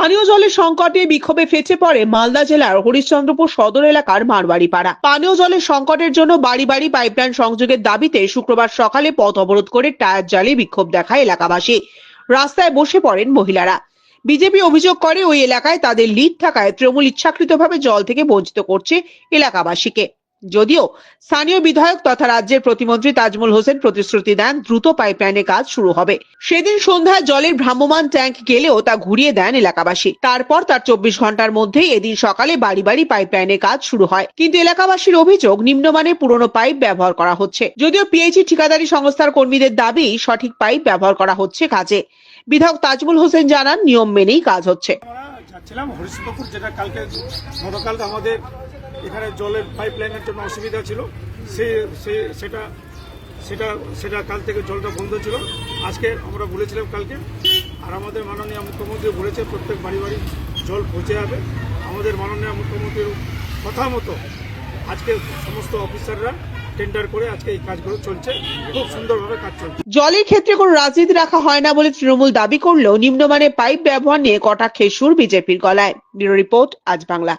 পানীয় জলের সংকটে বিক্ষোভে ফেটে পড়ে মালদা জেলার হরিশ্চন্দ্রপুর সদর এলাকার মারবাড়ি পাড়া পানীয় জলের সংকটের জন্য বাড়ি বাড়ি পাইপলাইন সংযোগের দাবিতে শুক্রবার সকালে পথ অবরোধ করে টায়ার জ্বালিয়ে বিক্ষোভ দেখায় এলাকাবাসী। রাস্তায় বসে পড়েন মহিলারা। বিজেপি অভিযোগ করে ওই এলাকায় তাদের লিড থাকায় তৃণমূল ইচ্ছাকৃতভাবে জল থেকে বঞ্চিত করছে এলাকাবাসীকে। যদিও স্থানীয় বিধায়ক তথা রাজ্যের প্রতিমন্ত্রী তাজমুল হোসেন প্রতিশ্রুতি দেন, দ্রুত পাইপলাইনের কাজ শুরু হবে। সেদিন সন্ধ্যায় জলের ভ্রাম্যমান ট্যাঙ্ক গেলেও তা ঘুরিয়ে দেন এলাকাবাসী। তারপর তার চব্বিশ ঘণ্টার মধ্যেই এদিন সকালে বাড়ি বাড়ি পাইপলাইনে কাজ শুরু হয়। কিন্তু এলাকাবাসীর অভিযোগ, নিম্নমানের পুরনো পাইপ ব্যবহার করা হচ্ছে। যদিও পিএইচি ঠিকাদারি সংস্থার কর্মীদের দাবি, সঠিক পাইপ ব্যবহার করা হচ্ছে কাজে। বিধায়ক তাজমুল হোসেন জানান, নিয়ম মেনেই কাজ হচ্ছে। যাচ্ছিলাম যেটা কালকে, গতকাল আমাদের এখানে জলের পাইপ লাইনের জন্য অসুবিধা ছিল। সে সেটা সেটা সেটা কাল থেকে জলটা বন্ধ ছিল। আজকে আমরা বলেছিলাম কালকে, আর আমাদের মাননীয় মুখ্যমন্ত্রী বলেছে প্রত্যেক বাড়ি বাড়ি জল পৌঁছে যাবে। আমাদের মাননীয় মুখ্যমন্ত্রীর কথা মতো আজকে সমস্ত অফিসাররা করে আজকে এই কাজগুলো চলছে। খুব সুন্দরভাবে কাজ চলছে। জলের ক্ষেত্রে কোনো রাজনীতি রাখা হয় না বলে তৃণমূল দাবি করলেও নিম্নমানের পাইপ ব্যবহার নিয়ে কটাক্ষের সুর বিজেপির গলায়। ব্যুরো রিপোর্ট, আজ বাংলা।